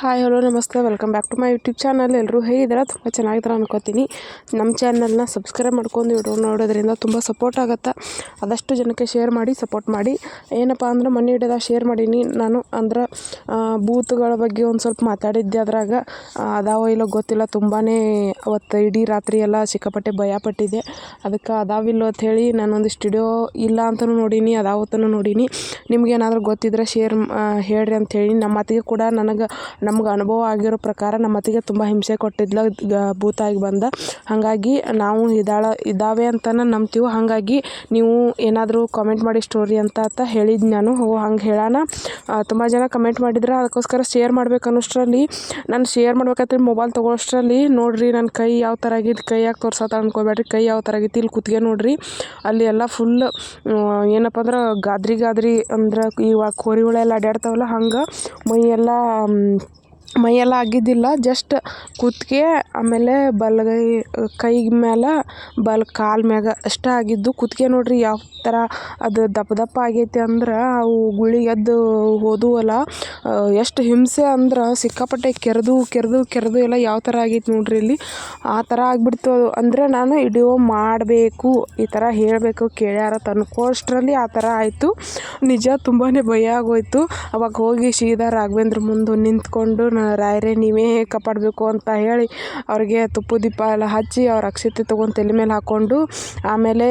Hi hello ನಮಸ್ತೆ. Welcome back to my YouTube channel ಎಲ್ಲರೂ ಹೇಗಿದ್ದೀರಾ? ತುಂಬ ಚೆನ್ನಾಗಿದ್ದಾರೆ ಅನ್ಕೋತೀನಿ. ನಮ್ಮ ಚಾನಲ್ನ ಸಬ್ಸ್ಕ್ರೈಬ್ ಮಾಡ್ಕೊಂಡು ವಿಡಿಯೋ ನೋಡೋದ್ರಿಂದ ತುಂಬ ಸಪೋರ್ಟ್ ಆಗುತ್ತೆ. ಆದಷ್ಟು ಜನಕ್ಕೆ ಶೇರ್ ಮಾಡಿ ಸಪೋರ್ಟ್ ಮಾಡಿ. ಏನಪ್ಪ ಅಂದ್ರೆ ಮನೆ ಹಿಡಿದ ಶೇರ್ ಮಾಡೀನಿ. ನಾನು ಅಂದ್ರೆ ಬೂತ್ಗಳ ಬಗ್ಗೆ ಒಂದು ಸ್ವಲ್ಪ ಮಾತಾಡಿದ್ದೆ ಅದ್ರಾಗ. ಅದಾವ ಇಲ್ಲೋ ಗೊತ್ತಿಲ್ಲ. ತುಂಬಾ ಅವತ್ತು ಇಡೀ ರಾತ್ರಿ ಎಲ್ಲ ಸಿಕ್ಕಾಪಟ್ಟೆ ಭಯಪಟ್ಟಿದ್ದೆ ಅದಕ್ಕೆ ಅದಾವಿಲ್ಲೋ ಅಂತ ಹೇಳಿ ಸ್ಟುಡಿಯೋ ಇಲ್ಲ ಅಂತಲೂ ನೋಡೀನಿ ಅದಾವತ್ತೂ ನೋಡೀನಿ. ನಿಮ್ಗೇನಾದರೂ ಗೊತ್ತಿದ್ರೆ ಶೇರ್ ಹೇಳ್ರಿ ಅಂತ ಹೇಳಿ. ನಮ್ಮ ಅತ್ತಿಗೆ ಕೂಡ ನನಗೆ ನಮ್ಗೆ ಅನುಭವ ಆಗಿರೋ ಪ್ರಕಾರ ನಮ್ಮ ಅತ್ತಿಗೆ ತುಂಬ ಹಿಂಸೆ ಕೊಟ್ಟಿದ್ಲು, ಗ, ಭೂತಾಗಿ ಬಂದ. ಹಾಗಾಗಿ ನಾವು ಇದಾಳ ಇದ್ದಾವೆ ಅಂತಲೇ ನಂಬ್ತೀವಿ, ಹಾಗಾಗಿ ನೀವು ಏನಾದರೂ ಕಾಮೆಂಟ್ ಮಾಡಿ ಸ್ಟೋರಿ ಅಂತ ಅಂತ ಹೇಳಿದ್ದು ನಾನು. ಹೋ ಹಂಗೆ ಹೇಳೋಣ ತುಂಬ ಜನ ಕಮೆಂಟ್ ಮಾಡಿದ್ರೆ ಅದಕ್ಕೋಸ್ಕರ ಶೇರ್ ಮಾಡ್ಬೇಕು ಅನ್ನೋಷ್ಟರಲ್ಲಿ, ನಾನು ಶೇರ್ ಮಾಡ್ಬೇಕಾದ್ರೆ ಮೊಬೈಲ್ ತೊಗೊಳೋಷ್ಟರಲ್ಲಿ ನೋಡಿರಿ ನನ್ನ ಕೈ ಯಾವ ಥರ ಆಗಿದ್ದು ಕೈ ಯಾಕೆ ತೋರ್ಸತ್ತ ಅನ್ಕೋಬೇಡ್ರಿ, ಕೈ ಯಾವ ಥರ ಆಗಿತ್ತು ಇಲ್ಲಿ ಕುತ್ತಿಗೆ ನೋಡಿರಿ. ಅಲ್ಲಿ ಎಲ್ಲ ಫುಲ್ ಏನಪ್ಪ ಅಂದ್ರೆ ಗಾದ್ರಿ ಗಾದ್ರಿ ಅಂದ್ರೆ ಇವಾಗ ಕೋರಿಗಳೆಲ್ಲ ಅಡ್ಯಾಡ್ತಾವಲ್ಲ, ಹಂಗೆ ಮೈಯೆಲ್ಲ ಮೈಯೆಲ್ಲ ಆಗಿದ್ದಿಲ್ಲ ಜಸ್ಟ್ ಕುತ್ತಿಗೆ ಆಮೇಲೆ ಬಲಗೈ, ಕೈ ಮೇಲೆ ಬಲ ಕಾಲು ಮ್ಯಾಗ ಅಷ್ಟೇ ಆಗಿದ್ದು. ಕುತ್ತಿಗೆ ನೋಡಿರಿ ಯಾವ ಥರ ಅದು ದಪ್ಪ ದಪ್ಪ ಆಗೈತಿ ಅಂದ್ರೆ ಅವು ಗುಳಿ ಎದ್ದು ಹೋದವಲ್ಲ ಎಷ್ಟು ಹಿಂಸೆ ಅಂದ್ರೆ ಸಿಕ್ಕಾಪಟ್ಟೆ ಕೆರೆದು ಕೆರೆದು ಕೆರೆದು ಎಲ್ಲ ಯಾವ ಥರ ಆಗೈತಿ ನೋಡಿರಿ ಇಲ್ಲಿ. ಆ ಥರ ಆಗಿಬಿಡ್ತು ಅಂದರೆ ನಾನು ವಿಡಿಯೋ ಮಾಡಬೇಕು, ಈ ಥರ ಹೇಳಬೇಕು ಕೇಳ್ಯಾರ ತಂದ್ಕೋಷ್ಟರಲ್ಲಿ ಆ ಥರ ಆಯಿತು. ನಿಜ ತುಂಬಾ ಭಯ ಆಗೋಯ್ತು. ಅವಾಗ ಹೋಗಿ ಸೀದಾ ರಾಘವೇಂದ್ರ ಮುಂದೆ ನಿಂತ್ಕೊಂಡು ರಾಯರೇ, ನೀವೇ ಕಾಪಾಡಬೇಕು ಅಂತ ಹೇಳಿ ಅವ್ರಿಗೆ ತುಪ್ಪದ ದೀಪ ಎಲ್ಲ ಹಚ್ಚಿ ಅವ್ರ ಅಕ್ಷತೆ ತೊಗೊಂಡು ತಲೆ ಮೇಲೆ ಹಾಕ್ಕೊಂಡು ಆಮೇಲೆ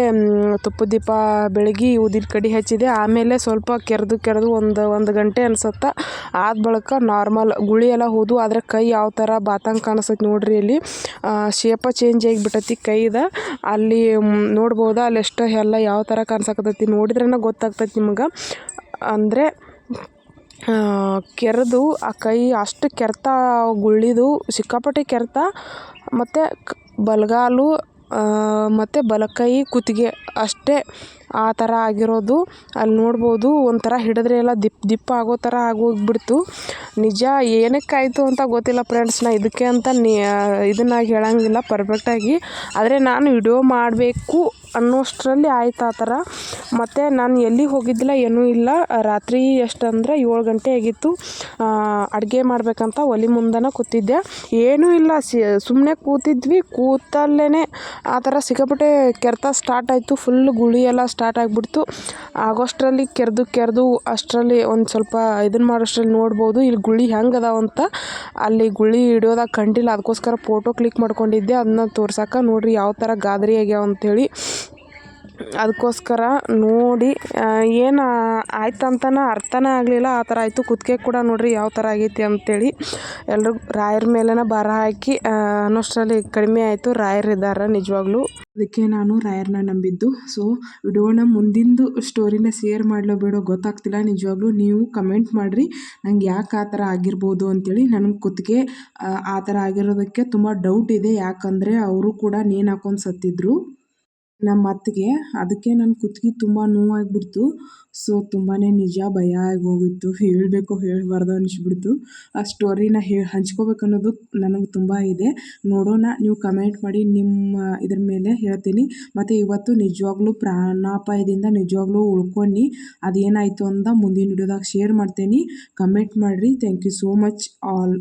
ತುಪ್ಪದ ದೀಪ ಬೆಳಗಿ ಊದಿನ ಕಡ್ಡಿ ಹಚ್ಚಿದೆ. ಆಮೇಲೆ ಸ್ವಲ್ಪ ಕೆರೆದು ಕೆರೆದು ಒಂದು ಒಂದು ಗಂಟೆ ಅನ್ಸತ್ತೆ. ಆದ ಬಳಿಕ ನಾರ್ಮಲ್ ಗುಳಿ ಎಲ್ಲ ಹೋದ್ವು ಆದರೆ ಕೈ ಯಾವ ಥರ ಬಾತಂಗೆ ಕಾಣಿಸ್ತೈತೆ ನೋಡಿರಿ ಇಲ್ಲಿ ಶೇಪ ಚೇಂಜ್ ಆಗಿಬಿಟ್ಟೈತಿ ಕೈದ. ಅಲ್ಲಿ ನೋಡ್ಬೋದಾ? ಅಲ್ಲಿ ಎಷ್ಟು ಎಲ್ಲ ಯಾವ ಥರ ಕಾಣಿಸಕತ್ತೈತಿ ನೋಡಿದ್ರೇ ಗೊತ್ತಾಗ್ತೈತಿ ನಿಮ್ಗೆ. ಅಂದರೆ ಕೆರೆದು ಆ ಕೈ ಅಷ್ಟು ಕೆರೆತ ಗುಳ್ಳಿದು ಸಿಕ್ಕಾಪಟ್ಟೆ ಕೆರೆತ ಮತ್ತು ಬಲಗಾಲು ಮತ್ತು ಬಲಕೈ ಕುತ್ತಿಗೆ ಅಷ್ಟೇ. ಆ ಥರ ಆಗಿರೋದು. ಅಲ್ಲಿ ನೋಡ್ಬೋದು ಒಂಥರ ಹಿಡಿದ್ರೆ ಎಲ್ಲ ದಿಪ್ ದಿಪ್ ಆಗೋ ಥರ ಆಗೋಗ್ಬಿಡ್ತು. ನಿಜ ಏನಕ್ಕಾಯಿತು ಅಂತ ಗೊತ್ತಿಲ್ಲ ಫ್ರೆಂಡ್ಸ್ ನಾ. ಇದಕ್ಕೆ ಅಂತ ನೀ ಇದನ್ನಾಗಿ ಹೇಳೋಂಗಿಲ್ಲ ಪರ್ಫೆಕ್ಟಾಗಿ ಆದರೆ ನಾನು ವಿಡಿಯೋ ಮಾಡಬೇಕು ಅನ್ನೋಷ್ಟರಲ್ಲಿ ಆಯ್ತು ಆ ಥರ ಮತ್ತು ನಾನು ಎಲ್ಲಿ ಹೋಗಿದ್ದಿಲ್ಲ ಏನೂ ಇಲ್ಲ. ರಾತ್ರಿ ಎಷ್ಟಂದ್ರೆ ಏಳು ಗಂಟೆ ಆಗಿತ್ತು. ಅಡುಗೆ ಮಾಡಬೇಕಂತ ಒಲೆ ಮುಂದನ ಕೂತಿದ್ದೆ. ಏನೂ ಇಲ್ಲ, ಸಿ ಸುಮ್ಮನೆ ಕೂತಿದ್ವಿ. ಕೂತಲ್ಲೇ ಆ ಥರ ಸಿಕ್ಕಾಪಟ್ಟೆ ಕೆರೆತ ಸ್ಟಾರ್ಟ್ ಆಯಿತು. ಫುಲ್ ಗುಳಿ ಎಲ್ಲ ಸ್ಟಾರ್ಟ್ ಆಗಿಬಿಡ್ತು. ಆಗೋಷ್ಟರಲ್ಲಿ ಕೆರೆದು ಕೆರೆದು ಅಷ್ಟರಲ್ಲಿ ಒಂದು ಸ್ವಲ್ಪ ಇದನ್ನು ಮಾಡೋಷ್ಟರಲ್ಲಿ ನೋಡ್ಬೋದು. ಇಲ್ಲಿ ಗುಳಿ ಹೆಂಗೆ ಅದಾವಂತ ಅಲ್ಲಿ ಗುಳಿ ಹಿಡಿಯೋದಾಗ ಕಂಡಿಲ್ಲ. ಅದಕ್ಕೋಸ್ಕರ ಫೋಟೋ ಕ್ಲಿಕ್ ಮಾಡ್ಕೊಂಡಿದ್ದೆ. ಅದನ್ನ ತೋರ್ಸಕ್ಕೆ ನೋಡಿರಿ ಯಾವ ಥರ ಗಾದರಿ ಆಗ್ಯಾವ ಅಂಥೇಳಿ ಅದಕ್ಕೋಸ್ಕರ ನೋಡಿ ಏನು ಆಯ್ತು ಅಂತನೇ ಅರ್ಥನೇ ಆಗಲಿಲ್ಲ. ಆ ಥರ ಆಯಿತು. ಕುತ್ತಿಗೆ ಕೂಡ ನೋಡಿರಿ ಯಾವ ಥರ ಆಗೈತಿ ಅಂತೇಳಿ ಎಲ್ಲರೂ ರಾಯರ ಮೇಲೆನೇ ಬರ ಹಾಕಿ ಅನ್ನೋಷ್ಟರಲ್ಲಿ ಕಡಿಮೆ ಆಯಿತು. ರಾಯರಿದ್ದಾರೆ ನಿಜವಾಗ್ಲೂ. ಅದಕ್ಕೆ ನಾನು ರಾಯರನ್ನ ನಂಬಿದ್ದು. ಸೊ ವಿಡಿಯೋನ ಮುಂದಿಂದು ಸ್ಟೋರಿನ ಶೇರ್ ಮಾಡಲೋ ಬೇಡೋ ಗೊತ್ತಾಗ್ತಿಲ್ಲ. ನಿಜವಾಗ್ಲೂ ನೀವು ಕಮೆಂಟ್ ಮಾಡಿರಿ. ನಂಗೆ ಯಾಕೆ ಆ ಥರ ಆಗಿರ್ಬೋದು ಅಂತೇಳಿ ನನಗೆ ಕುತ್ತಿಗೆ, ಆ ಥರ ಆಗಿರೋದಕ್ಕೆ ತುಂಬ ಡೌಟ್ ಇದೆ. ಯಾಕಂದರೆ ಅವರು ಕೂಡ ನೇಣು ಹಾಕೊಂಡು ಸತ್ತಿದ್ರು. ನಮ್ಮ ಅತ್ತಿಗೆ, ಅದಕ್ಕೆ ನನ್ನ ಕುತ್ತಿಗೆ ತುಂಬ ನೋವಾಗಿಬಿಡ್ತು. ಸೊ ತುಂಬಾ ನಿಜ ಭಯ ಆಗೋಗಿತ್ತು. ಹೇಳಬೇಕು ಹೇಳಬಾರ್ದು ಅನಿಸ್ಬಿಡ್ತು. ಆ ಸ್ಟೋರಿನ ಹೇ ಹಂಚ್ಕೋಬೇಕು ಅನ್ನೋದು ನನಗೆ ತುಂಬ ಇದೆ. ನೋಡೋಣ, ನೀವು ಕಮೆಂಟ್ ಮಾಡಿ ನಿಮ್ಮ ಇದ್ರ ಮೇಲೆ ಹೇಳ್ತೀನಿ. ಮತ್ತು ಇವತ್ತು ನಿಜವಾಗ್ಲೂ ಪ್ರಾಣಾಪಾಯದಿಂದ ನಿಜವಾಗ್ಲೂ ಉಳ್ಕೊಂಡು, ಅದೇನಾಯಿತು ಅಂತ ಮುಂದಿನ ವಿಡಿಯೋದಾಗ ಶೇರ್ ಮಾಡ್ತೀನಿ. ಕಮೆಂಟ್ ಮಾಡಿರಿ. Thank you so much all.